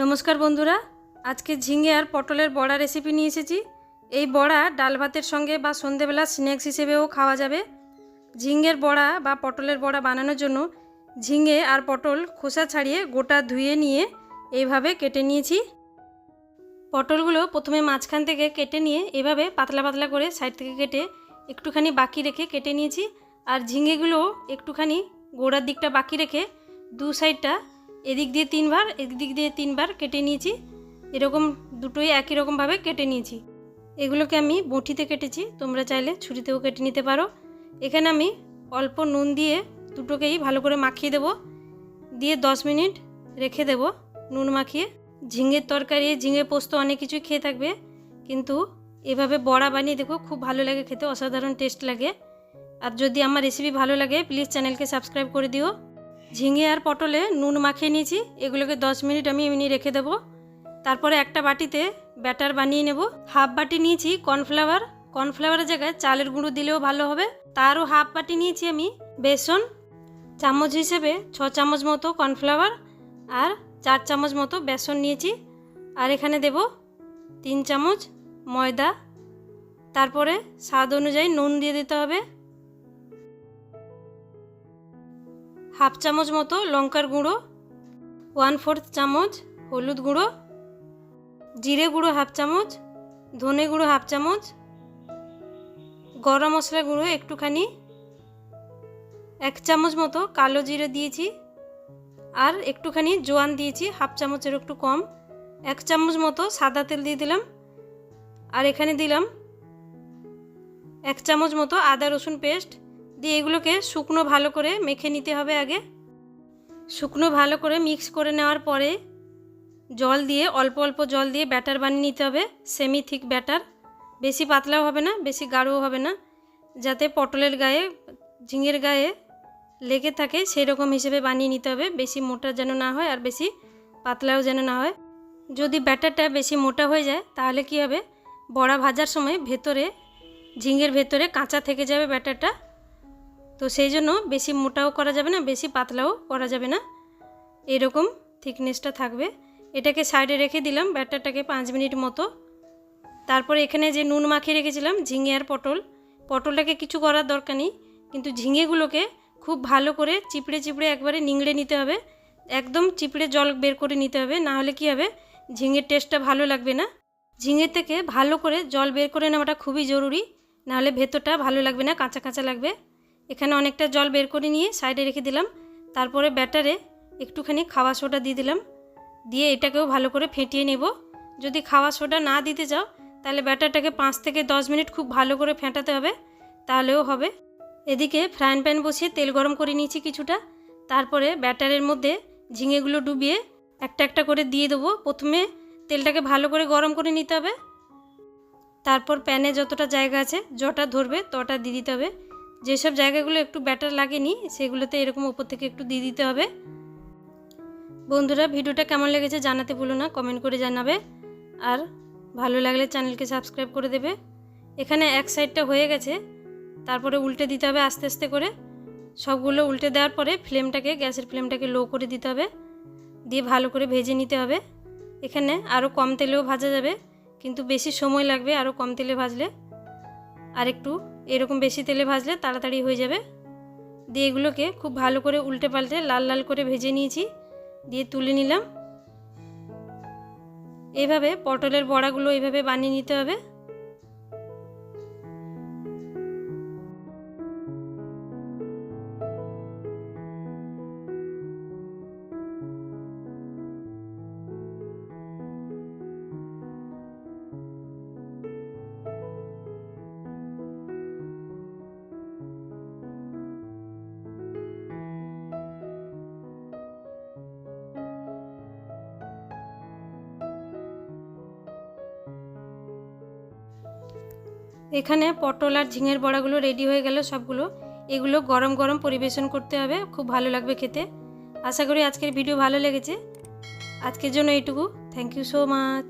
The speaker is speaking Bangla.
নমস্কার বন্ধুরা, আজকে ঝিঙে আর পটলের বড়া রেসিপি নিয়ে এসেছি। এই বড়া ডাল ভাতের সঙ্গে বা সন্ধেবেলা স্ন্যাক্স হিসেবেও খাওয়া যাবে। ঝিঙের বড়া বা পটলের বড়া বানানোর জন্য ঝিঙে আর পটল খোসা ছাড়িয়ে গোটা ধুয়ে নিয়ে এইভাবে কেটে নিয়েছি। পটলগুলো প্রথমে মাঝখান থেকে কেটে নিয়ে এভাবে পাতলা পাতলা করে সাইড থেকে কেটে একটুখানি বাকি রেখে কেটে নিয়েছি। আর ঝিঙেগুলো একটুখানি গোড়ার দিকটা বাকি রেখে দু সাইডটা এদিক দিয়ে তিনবার, এদিক দিয়ে তিনবার কেটে নিয়েছি। এরকম দুটোই একই রকমভাবে কেটে নিয়েছি। এগুলোকে আমি বঁটিতে কেটেছি। তোমরা চাইলে ছুরিতেও কেটে নিতে পারো। এখানে আমি অল্প নুন দিয়ে দুটোকেই ভালো করে মাখিয়ে দেব। দিয়ে দশ মিনিট রেখে দেব নুন মাখিয়ে। ঝিঙের তরকারি, ঝিঙে পোস্ত অনেক কিছুই খেয়ে থাকবে। কিন্তু এভাবে বড়া বানিয়ে দেখো, খুব ভালো লাগে খেতে, অসাধারণ টেস্ট লাগে। আর যদি আমার রেসিপি ভালো লাগে, প্লিজ চ্যানেলকে সাবস্ক্রাইব করে দিও। ঝিঙে আর পটলে নুন মাখিয়ে নিয়েছি, এগুলোকে দশ মিনিট আমি এমনি রেখে দেবো। তারপরে একটা বাটিতে ব্যাটার বানিয়ে নেব। হাফ বাটি নিয়েছি কর্নফ্লাওয়ার। কর্নফ্লাওয়ারের জায়গায় চালের গুঁড়ো দিলেও ভালো হবে। তারও হাফ বাটি নিয়েছি আমি বেসন। চামচ হিসেবে ছ চামচ মতো কর্নফ্লাওয়ার আর চার চামচ মতো বেসন নিয়েছি। আর এখানে দেব তিন চামচ ময়দা। তারপরে স্বাদ অনুযায়ী নুন দিয়ে দিতে হবে। হাফ চামচ মতো লঙ্কার গুঁড়ো ওয়ান ফোর্থ চামচ হলুদ গুঁড়ো, জিরে গুঁড়ো হাফ চামচ, ধনে গুঁড়ো হাফ চামচ, গরম মশলা গুঁড়ো একটুখানি, এক চামচ মতো কালো জিরে দিয়েছি, আর একটুখানি জোয়ান দিয়েছি, হাফ চামচের একটু কম, এক চামচ মতো সাদা তেল দিয়ে দিলাম, আর এখানে দিলাম এক চামচ মতো আদা রসুন পেস্ট দিয়ে এগুলোকে শুকনো ভালো করে মেখে নিতে হবে আগে। শুকনো ভালো করে মিক্স করে নেওয়ার পরে জল দিয়ে, অল্প অল্প জল দিয়ে ব্যাটার বানিয়ে নিতে হবে সেমি থিক ব্যাটার বেশি পাতলাও হবে না, বেশি গাঢ়ও হবে না, যাতে পটলের গায়ে, ঝিঙের গায়ে লেগে থাকে সেই রকম হিসেবে বানিয়ে নিতে হবে। বেশি মোটা যেন না হয় আর বেশি পাতলাও যেন না হয়। যদি ব্যাটারটা বেশি মোটা হয়ে যায়, তাহলে কি হবে? বড়া ভাজার সময় ভেতরে, ঝিঙের ভেতরে কাঁচা থেকে যাবে ব্যাটারটা। তো সেই জন্য বেশি মোটাও করা যাবে না, বেশি পাতলাও করা যাবে না। এরকম থিকনেসটা থাকবে। এটাকে সাইডে রেখে দিলাম ব্যাটারটাকে পাঁচ মিনিট মতো। তারপরে এখানে যে নুন মাখিয়ে রেখেছিলাম, ঝিঙে আর পটল। পটলটাকে কিছু করার দরকার নেই, কিন্তু ঝিঙেগুলোকে খুব ভালো করে চিপড়ে চিপড়ে একবারে নিংড়ে নিতে হবে। একদম চিপড়ে জল বের করে নিতে হবে, না হলে কী হবে, ঝিঙের টেস্টটা ভালো লাগবে না। ঝিঙের থেকে ভালো করে জল বের করে নেওয়াটা খুবই জরুরি নাহলে ভেতরটা ভালো লাগবে না, কাঁচা কাঁচা লাগবে। এখানে অনেকটা জল বের করে নিয়ে সাইডে রেখে দিলাম। তারপরে ব্যাটারে একটুখানি খাওয়া সোডা দিয়ে দিলাম। দিয়ে এটাকেও ভালো করে ফেটিয়ে নেব। যদি খাওয়া সোডা না দিতে চাও, তাহলে ব্যাটারটাকে পাঁচ থেকে দশ মিনিট খুব ভালো করে ফেটাতে হবে, তাহলেও হবে। এদিকে ফ্রাইং প্যান বসিয়ে তেল গরম করে নিয়েছি কিছুটা। তারপরে ব্যাটারের মধ্যে ঝিঙেগুলো ডুবিয়ে একটা একটা করে দিয়ে দেবো। প্রথমে তেলটাকে ভালো করে গরম করে নিতে হবে। তারপর প্যানে যতটা জায়গা আছে, যটা ধরবে তটা দিয়ে দিতে হবে। যেসব জায়গাগুলো একটু ব্যাটার লাগেনি, সেগুলোতে এরকম ওপর থেকে একটু দিয়ে দিতে হবে। বন্ধুরা, ভিডিওটা কেমন লেগেছে জানাতে ভুলো না কমেন্ট করে জানাবে। আর ভালো লাগলে চ্যানেলকে সাবস্ক্রাইব করে দেবে। এখানে এক সাইডটা হয়ে গেছে, তারপরে উল্টে দিতে হবে আস্তে আস্তে করে। সবগুলো উল্টে দেওয়ার পরে ফ্লেমটাকে গ্যাসের ফ্লেমটাকে লো করে দিতে হবে। দিয়ে ভালো করে ভেজে নিতে হবে। এখানে আরও কম তেলেও ভাজা যাবে, কিন্তু বেশি সময় লাগবে আরও কম তেলে ভাজলে। আর একটু এরকম বেশি তেলে ভাজলে তাড়াতাড়ি হয়ে যাবে। দিয়ে এগুলোকে খুব ভালো করে উল্টে পাল্টে লাল লাল করে ভেজে নিয়েছি। দিয়ে তুলে নিলাম। এইভাবে পটলের বড়াগুলো এইভাবে বানিয়ে নিতে হবে। এখানে পটল আর ঝিঙের বড়াগুলো রেডি হয়ে গেল সবগুলো। এগুলো গরম গরম পরিবেশন করতে হবে, খুব ভালো লাগবে খেতে। আশা করি আজকের ভিডিও ভালো লেগেছে। আজকের জন্য এইটুকু। Thank you so much